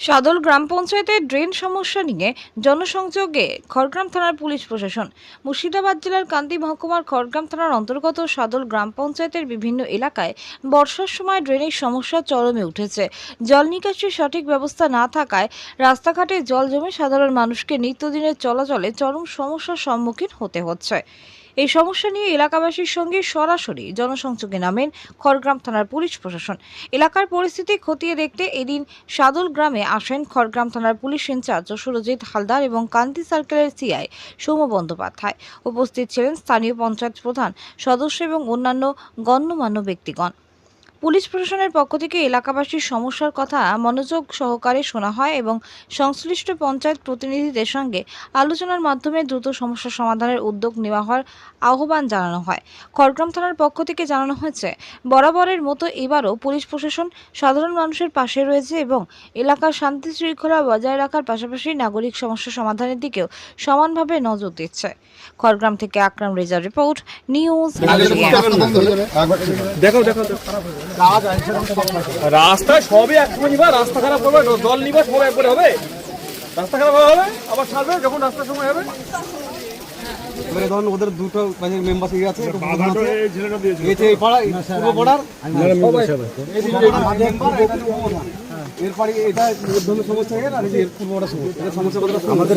সাদল গ্রাম পঞ্চায়েতের ড্রেন সমস্যা নিয়ে জনসংযোগে খড়গ্রাম থানার পুলিশ প্রশাসন। মুর্শিদাবাদ জেলার কান্দি মহকুমার খড়গ্রাম থানার অন্তর্গত সাদল গ্রাম পঞ্চায়েতের বিভিন্ন এলাকায় বর্ষার সময় ড্রেনের সমস্যা চরমে উঠেছে। জল নিকাশির সঠিক ব্যবস্থা না থাকায় রাস্তাঘাটে জল জমে সাধারণ মানুষকে নিত্যদিনের চলাচলে চরম সমস্যার সম্মুখীন হতে হচ্ছে। এই সমস্যা নিয়ে এলাকাবাসীর সঙ্গে সরাসরি জনসংযোগে নামেন খড়গ্রাম থানার পুলিশ প্রশাসন। এলাকার পরিস্থিতি খতিয়ে দেখতে এদিন সাদুল গ্রামে আসেন খড়গ্রাম থানার পুলিশ ইনচার্জ সুরজিৎ হালদার এবং কান্তি সার্কেলের সিআই সৌম বন্দ্যোপাধ্যায়। উপস্থিত ছিলেন স্থানীয় পঞ্চায়েত প্রধান সদস্য এবং অন্যান্য গণ্যমান্য ব্যক্তিগণ। পুলিশ প্রশাসনের পক্ষ থেকে এলাকাবাসীর সমস্যার কথা মনোযোগ সহকারে শোনা হয় এবং সংশ্লিষ্ট পঞ্চায়েত প্রতিনিধিদের সঙ্গে আলোচনার মাধ্যমে দ্রুত সমস্যা সমাধানের উদ্যোগ নেওয়া হওয়ার আহ্বান জানানো হয়। খড়গ্রাম থানার পক্ষ থেকে জানানো হয়েছে বরাবরের মতো এবারও পুলিশ প্রশাসন সাধারণ মানুষের পাশে রয়েছে এবং এলাকার শান্তি শৃঙ্খলা বজায় রাখার পাশাপাশি নাগরিক সমস্যা সমাধানের দিকেও সমানভাবে নজর দিচ্ছে। খড়গ্রাম থেকে আকরাম রেজার রিপোর্ট নিউজ দেখো দেখো দেখো। রাস্তা সবই একসময় নিবা রাস্তা খারাপ করবে জল নিবা সব একবারে হবে। রাস্তা খারাপ হবে আবার ছাড়বে যখন রাস্তার সময় হবে। এবারে ধরুন ওদের দুটো মানে মেম্বার ইয়ে আছে এই পাড়া পূর্ব পাড়ার এরপরে এটা মধ্যমে সমস্যা হয়ে গেল আর এই যে এর পূর্ব সমস্যা। এটা সমস্যা কতটা আমাদের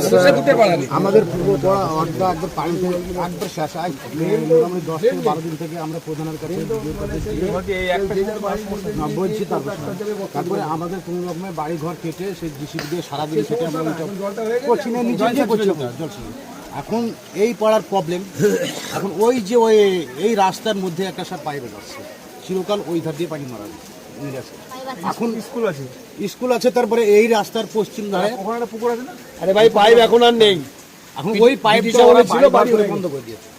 আমাদের পূর্ব পড়া অর্ধা একবার পানি থেকে একবার শেষ। আজ মোটামুটি দশ থেকে বারো দিন থেকে আমরা প্রধানের কাছে তারপর তারপরে আমাদের কোনো রকমের বাড়ি ঘর কেটে সেই জিসিবি দিয়ে সারাদিন সেটা আমরা করছি না, নিচে করছি। এখন এই পড়ার প্রবলেম এখন ওই যে ওই এই রাস্তার মধ্যে একটা সার পাইপ যাচ্ছে চিরকাল ওই ধার দিয়ে পানি মারা যায়। যাচ্ছে। এখন স্কুল আছে। স্কুল আছে তারপরে এই রাস্তার পশ্চিম ধারে। ওখানে একটা পুকুর আছে না? আরে ভাই পাইপ এখন আর নেই। এখন ওই পাইপটা ওরা ছিল, বাড়ি হয়ে বন্ধ করে দিয়েছে।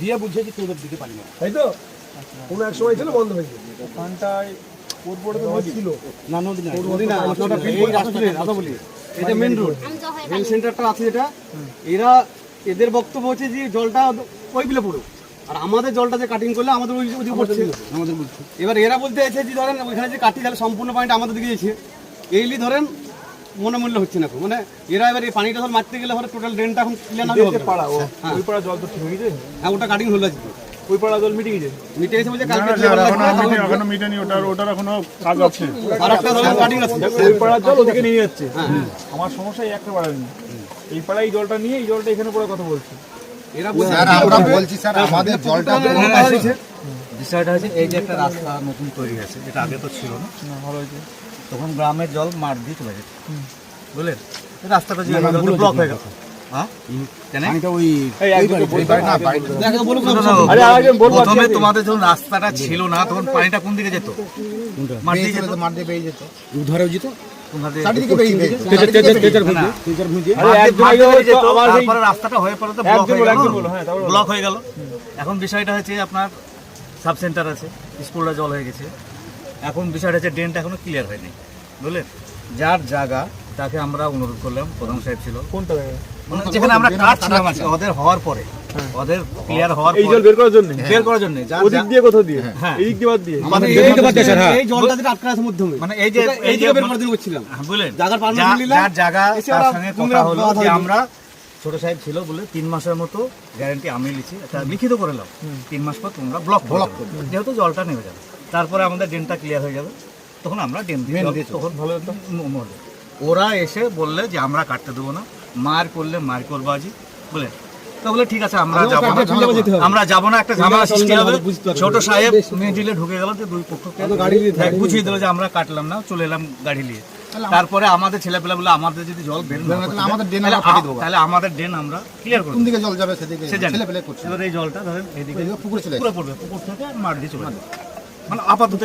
দিয়ে বুঝছে যে তোদের দিকে পানি মারা তাই তো? কোনো এক সময় ছিল বন্ধ হয়েছে। ওখানটায় ওর তো নদী। ছিল। না নদী না। নদী না আপনারা এই রাস্তা রাস্তা বলি এটা মেন রোড মেন সেন্টারটা আছে যেটা। এরা এদের বক্তব্য হচ্ছে যে জলটা ওই বিলে পড়ো আর আমাদের জলটা যে কাটিং করলে আমাদের ওই ওদিকে পড়ছে। আমাদের বলছে এবার এরা বলতে চাইছে যে ধরেন ওইখানে যে কাটি তাহলে সম্পূর্ণ পানিটা আমাদের দিকে যাচ্ছে। এইলি ধরেন মনে মূল্য হচ্ছে না মানে এরা এবার এই পানিটা ধর মারতে গেলে ধরে টোটাল ড্রেনটা এখন ক্লিয়ার না হবে পাড়া হ্যাঁ। ওই পাড়া জল তো ঠিক হয়ে হ্যাঁ ওটা কাটিং হলো আজকে। ওই পাড়া জল মিটে গেছে? মিটে গেছে বলছে কালকে এখনও মিটেনি ওটার ওটার এখনও কাজ আছে। আর একটা ধরেন কাটিং আছে। ওই পাড়ার জল ওদিকে নিয়ে যাচ্ছে। আমার সমস্যা এই একটা পাড়া এই পাড়ায় এই জলটা নিয়ে এই জলটা এখানে পড়ে কথা বলছে। স্যার আমরা বলছি স্যার আমাদের জলটা বিষয়টা হচ্ছে এই যে একটা রাস্তা নতুন তৈরি হয়েছে এটা আগে তো ছিল না। তখন গ্রামের জল মাঠ দিয়ে চলে যেত বুঝলেন? রাস্তাটা যে ব্লক হয়ে প্রথমে তোমাদের যখন রাস্তাটা ছিল না তখন পানিটা কোন দিকে যেত? মাঠ দিয়ে যেত? মাঠ দিয়ে বেরিয়ে যেত। ধরে যেত? তারপরে রাস্তাটা হয়ে পড়ে তো ব্লক হয়ে গেল হ্যাঁ, তারপরে ব্লক হয়ে গেল। এখন বিষয়টা হচ্ছে আপনার সাব সেন্টার আছে স্কুলটা জল হয়ে গেছে। এখন বিষয়টা হচ্ছে ড্রেনটা এখনও ক্লিয়ার হয়নি বুঝলেন? যার জায়গা তাকে আমরা অনুরোধ করলাম প্রধান সাহেব ছিল। কোনটা যেখানে আমরা কাটছিলাম আজকে ওদের হওয়ার পরে। ওদের ক্লিয়ার হওয়ার এই জল বের করার জন্য? বের করার জন্য ওদিক দিয়ে কোথাও দিয়ে? হ্যাঁ। এই দিক দিয়ে বাদ দিয়ে? আমাদের এই- এই- এই জলটা যেটা আটকা আছে মধ্যমে। মানে এই যে এই দিকে বের করে দিতে বলছিলাম। হ্যাঁ, বুঝলেন জায়গার permission নিলাম, যার জায়গা তার সঙ্গে কথা হলো যে আমরা ছোট সাহেব ছিল বলে তিন মাসের মতো গ্যারান্টি আমি লিখছি একটা লিখিত করে নাও। তিন মাস পর তোমরা ব্লক ব্লক যেহেতু জলটা নেমে যাবে। তারপরে আমাদের ড্রেনটা ক্লিয়ার হয়ে যাবে। তখন আমরা ড্রেন দিয়ে তখন ভালো মরবে ওরা এসে বললে যে আমরা কাটতে দেবো না। মার করলে মার করবাজি বলে তো বলে ঠিক আছে আমরা যাব আমরা যাব না একটা ঝামেলা সৃষ্টি হবে। ছোট সাহেব মিডিলে ঢুকে গেল যে দুই পক্ষকে বুঝিয়ে দিল যে আমরা কাটলাম না চলে এলাম গাড়ি নিয়ে। তারপরে আমাদের ছেলেপেলা বলে আমাদের যদি জল বের না তাহলে আমাদের ড্রেন আমরা ফাটিয়ে দেবো। তাহলে আমাদের ড্রেন আমরা ক্লিয়ার করব কোন দিকে জল যাবে সেদিকে করছে। এবার এই জলটা ধরেন এদিকে পুকুরে চলে পুরো পড়বে পুকুর থেকে মাঠ দিয়ে চলে যাবে। মানে আপাতত